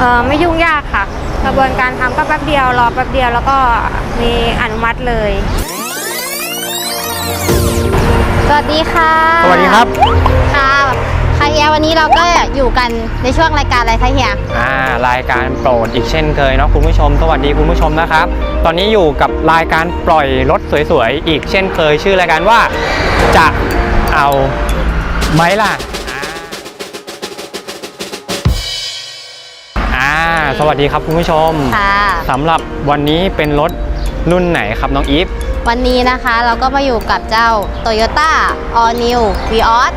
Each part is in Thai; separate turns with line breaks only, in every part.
เออไม่ยุ่งยากค่ะ กระบวนการทำก็แป๊บเดียวรอแป๊บเดียวแล้วก็มีอนุมัติเลย
สวัสดีค่ะ
สวัสดีครับ
ค่ะค่ะเฮียวันนี้เราก็อยู่กันในช่วงรายการอะไรคะเฮีย
อ่ารายการโปรดอีกเช่นเคยเนาะคุณผู้ชม สวัสดีคุณผู้ชมนะครับ ตอนนี้อยู่กับรายการปล่อยรถสวยๆอีกเช่นเคยชื่อรายการว่าจะเอาไหมล่ะ สวัสดีครับคุณผู้ชม
ค่ะ
สำหรับวันนี้เป็นรถรุ่นไหนครับน้องอีฟ
วันนี้นะคะเราก็มาอยู่กับเจ้า Toyota All New Vios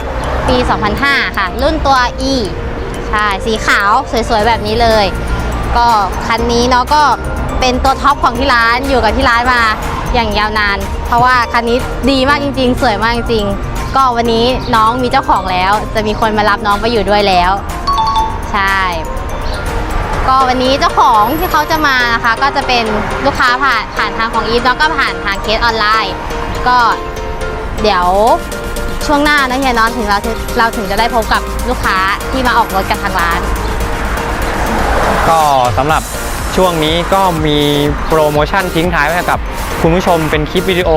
ปี 2005 ค่ะ รุ่นตัว E ใช่สีขาวสวยๆ แบบนี้เลย ก็คันนี้เนาะก็เป็นตัวท็อปของที่ร้านอยู่กับที่ร้านมาอย่างยาวนาน เพราะว่าคันนี้ดีมากจริง ๆ สวยมากจริงๆก็วันนี้น้องมีเจ้าของแล้ว จะมีคนมารับน้องไปอยู่ด้วยแล้ว ใช่ ก็วันนี้เจ้าของที่เขาจะมานะคะ ก็จะเป็นลูกค้าผ่านผ่านทางของอีฟแล้วก็ผ่านทางเคสออนไลน์ ก็เดี๋ยวช่วงหน้านะเฮียเนอนถึงเราถึงเราถึงจะได้พบกับลูกค้าที่มาออกรถกับทางร้าน
ก็สำหรับช่วงนี้ก็มีโปรโมชั่นทิ้งท้ายไว้ให้กับคุณผู้ชมเป็นคลิปวิดีโอ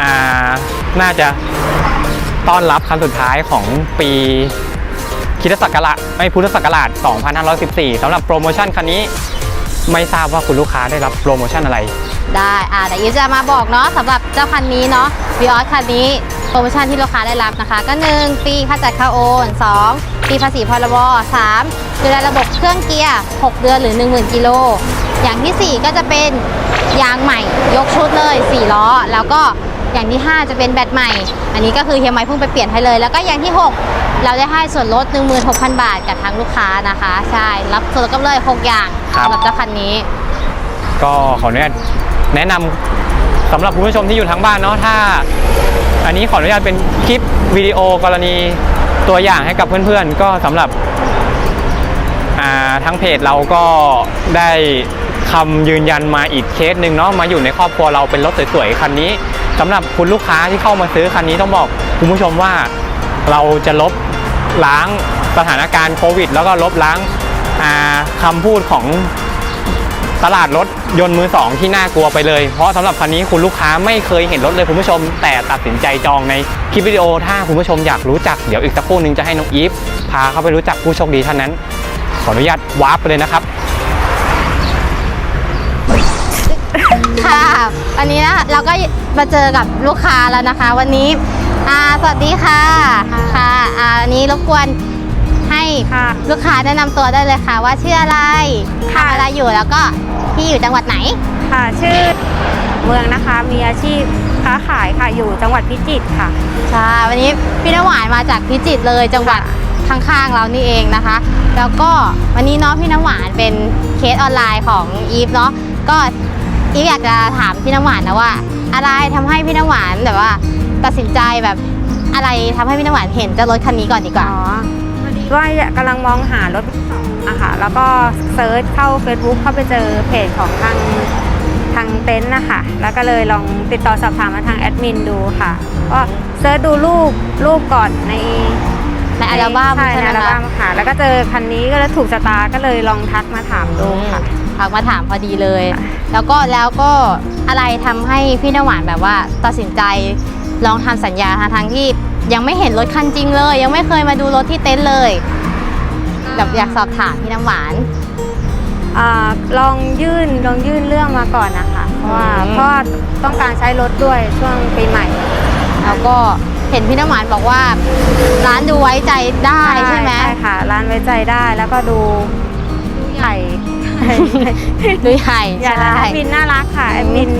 อ่าน่าจะต้อนรับครั้งสุดท้ายของปี คริดศักราชไม่พุทธศักราช 2514สำหรับโปรโมชั่นคันนี้ ไม่ทราบว่าคุณลูกค้าได้รับโปรโมชั่นอะไร
ได้อ่าเดี๋ยวอีฟจะมาบอกเนาะสำหรับเจ้าคันนี้เนาะวีออสคันนี้โปรโมชั่นที่ลูกค้าได้รับนะคะ ก็ 1 ปีค่าจัดค่าโอน 2 ปีภาษีพรบ3ดูแลระบบเครื่องเกียร์ 6 เดือนหรือ 10,000 กิโล อย่างทีสี่4 ก็จะเป็นยางใหม่ยกชุดเลย 4 ล้อ แล้วก็ อย่างที่ 5 จะเป็นแบตใหม่ อันนี้ก็คือเฮียไม้เพิ่งไปเปลี่ยนให้เลย แล้วก็อย่างที่ 6 เราได้ให้ส่วนลด 16,000 บาทกับทางลูกค้านะคะ ใช่ รับส่วนลดกันเลย 6 อย่าง
ครับ
สำหรับเจ้าคันนี้
ก็ขออนุญาตแนะนำสำหรับคุณผู้ชมที่อยู่ทางบ้านเนาะถ้า อันนี้ขออนุญาตเป็นคลิปวิดีโอกรณีตัวอย่างให้กับเพื่อนๆ ก็สำหรับอ่าทั้งเพจเราก็ได้คำยืนยันมาอีกเคสหนึ่งเนาะมาอยู่ในครอบครัวเราเป็นรถสวยๆคันนี้ สำหรับคุณลูกค้าที่เข้ามาซื้อคันนี้ต้องบอกคุณผู้ชมว่าเราจะลบล้างสถานการณ์โควิด แล้วก็ลบล้างาคำพูดของตลาดรถยนต์มือสองที่น่ากลัวไปเลย เพราะสำหรับคันนี้คุณลูกค้าไม่เคยเห็นรถเลยคุณผู้ชม แต่ตัดสินใจจองในคลิปวิดีโอ ถ้าคุณผู้ชมอยากรู้จักเดี๋ยวอีกสักครู่หนึงจะให้น้องอีฟพาเข้าไปรู้จักผู้โชคดีท่านนั้น ขออนุญาตวาร์ปไปเลยนะครับ
ค่ะวันนี้นะเราก็ มาเจอกับลูกค้าแล้วนะคะ วันนี้อ่าสวัสดีค่ะค่ะอ่าวันนี้รบกวนให้
ค่ะ
ลูกค้าแนะนำตัวได้เลยค่ะ ว่าชื่ออะไร
ค่ะ
ทำอะไรอยู่แล้วก็ที่อยู่จังหวัดไหน
ค่ะ ชื่อเมืองนะคะ มีอาชีพค้าขายค่ะ อยู่จังหวัดพิจิตรค่ะ
ใช่วันนี้พี่น้ำหวานมาจากพิจิตรเลยจังหวัดข้างๆเรานี่เองนะคะ แล้วก็วันนี้เนาะพี่น้ำหวานเป็นเคสออนไลน์ของอีฟเนาะก็ อีฟอยากจะถามพี่น้ำหวานนะว่า อะไรทำให้พี่น้ำหวานแบบว่า ตัดสินใจแบบอะไรทำให้พี่น้ำหวานเห็นเจ้ารถคันนี้ก่อนดีกว่า
อ๋อว่ากำลังมองหารถมือสองอะค่ะแล้วก็เซิร์ชเข้า Facebook เข้าไปเจอเพจของทางทางเต็นท์นะคะแล้วก็เลยลองติดต่อสอบถามมาทางแอดมินดูค่ะ ก็เซิร์ชดูรูปรูปก่อนใน
ในอัลบั้ม
ใช่
ใช่
ใน
ไหม
อัล
คะ
บั้มค่ะ แล้วก็เจอคันนี้ก็เลยถูกชะตาก็เลยลองทักมาถามดูค่ะ
ทักมาถามพอดีเลย
ค่ะ
แล้วก็แล้วก็อะไรทำให้พี่น้ำหวานแบบว่า ตัดสินใจลองทำสัญญาทางทางที่ยังไม่เห็นรถคันจริงเลย ยังไม่เคยมาดูรถที่เต็นท์เลยแบบอยากสอบถามพี่น้ำหวาน
อ่าลองยื่นลองยื่นเรื่องมาก่อนนะคะ เพราะว่า
อืม
เพราะว่าต้องการใช้รถด้วยช่วงปีใหม่
แล้วก็เห็นพี่น้ำหวานบอกว่า ร้านดูไว้ใจได้ใช่ไหม
ใช่ค่ะ ร้านไว้ใจได้แล้วก็ดูให ญ่
ดูใหญ่
ใหญ่แล้ว
ใช่
แอดมินน่ารักค่ะแอดมิน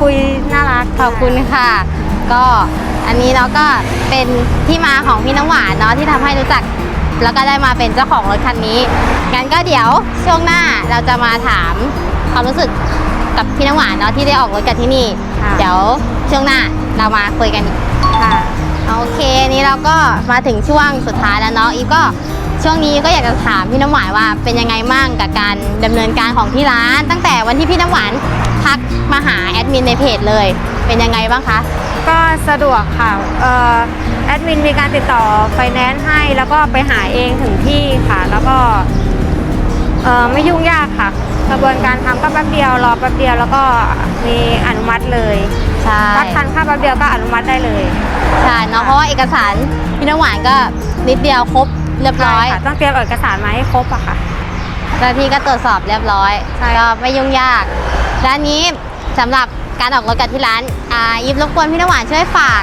คุยน่ารัก
ขอบคุณค่ะ ก็อันนี้เนาะก็เป็นที่มาของพี่น้ำหวานเนาะที่ทำให้รู้จัก แล้วก็ได้มาเป็นเจ้าของรถคันนี้งั้นก็เดี๋ยวช่วงหน้าเราจะมาถามความรู้สึกกับพี่น้ำหวานเนาะที่ได้ออกรถกันที่นี่
ค่ะ
เดี๋ยวช่วงหน้าเรามาคุยกันอีก
ค่ะ
โอเคนี้เราก็มาถึงช่วงสุดท้ายแล้วเนาะอีฟก็ ช่วงนี้ก็อยากจะถามพี่น้ำหวานว่าเป็นยังไงมั่งกับการดำเนินการของที่ร้าน ตั้งแต่วันที่พี่น้ำหวานทักมาหาแอดมินในเพจเลย เป็นยังไงบ้างคะ
ก็สะดวกค่ะเอ่อแอดมินมีการติดต่อไฟแนนซ์ให้แล้วก็ไปหาเองถึงที่ค่ะ แล้วก็เออไม่ยุ่งยากค่ะ กระบวนการทำก็แป๊บเดียวรอแป๊บเดียวแล้วก็มีอนุมัติเลย
ใช่
วัดทันค่าแป๊บเดียวก็อนุมัติได้เลย
ใช่เนาะเพราะว่าเอกสารพี่น้ำหวานก็นิดเดียวครบ เรียบร้อย
ใช่ค่ะต้องเตรียมเอกสารมาให้ครบอะค่ะ
เจ้าหน้าที่ก็ตรวจสอบเรียบร้อย
ใช่
ก็ไม่ยุ่งยากด้านนี้สำหรับการออกรถกันที่ร้านอ่ายิบรบกวนพี่น้ำหวานช่วยฝาก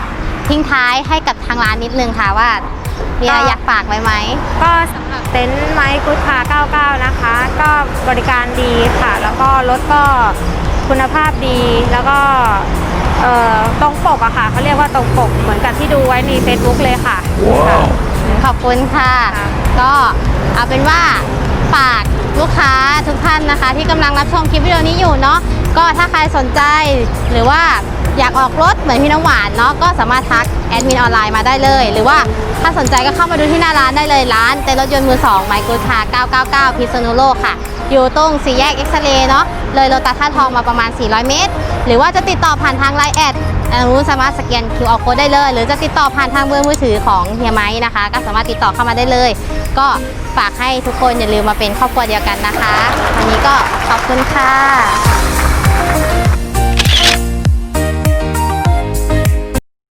ทิ้งท้ายให้กับทางร้านนิดนึงค่ะว่ามีอะไรอยากฝากไว้ไหม
ก็สำหรับเต็นท์ไม้กุดคา99 นะคะ ก็บริการดีค่ะ แล้วก็รถก็คุณภาพดีแล้วก็เอ่อตรงปกอะค่ะเขาเรียกว่าตรงปกเหมือนกับที่ดูไว้ใน Facebook เลยค่ะค่ะ
ขอบคุณค่ะ
คะ
ก็เอาเป็นว่าฝากลูกค้าทุกท่านนะคะ ที่กำลังรับชมคลิปวิดีโอนี้อยู่เนาะก็ถ้าใครสนใจหรือว่าอยากออกรถเหมือนพี่น้ำหวานเนาะก็สามารถทักแอดมินออนไลน์มาได้เลย หรือว่าถ้าสนใจก็เข้ามาดูที่หน้าร้านได้เลยร้านเต็นรถยนต์มือ2ไมโครคา999 พิษณุโลกค่ะ อยู่ตรงสี่แยกเอ็กซเรย์เนาะเลยโลตัสท่าทองมาประมาณ 400 เมตร หรือว่าจะติดต่อผ่านทางไลน์แอด รู้สามารถสแกน QR code ได้เลย หรือจะติดต่อผ่านทางเบอร์มือถือของเฮียไม้นะคะ ก็สามารถติดต่อเข้ามาได้เลย ก็ฝากให้ทุกคนอย่าลืมมาเป็นครอบครัวเดียวกันนะคะวันนี้ก็ขอบคุณค่ะ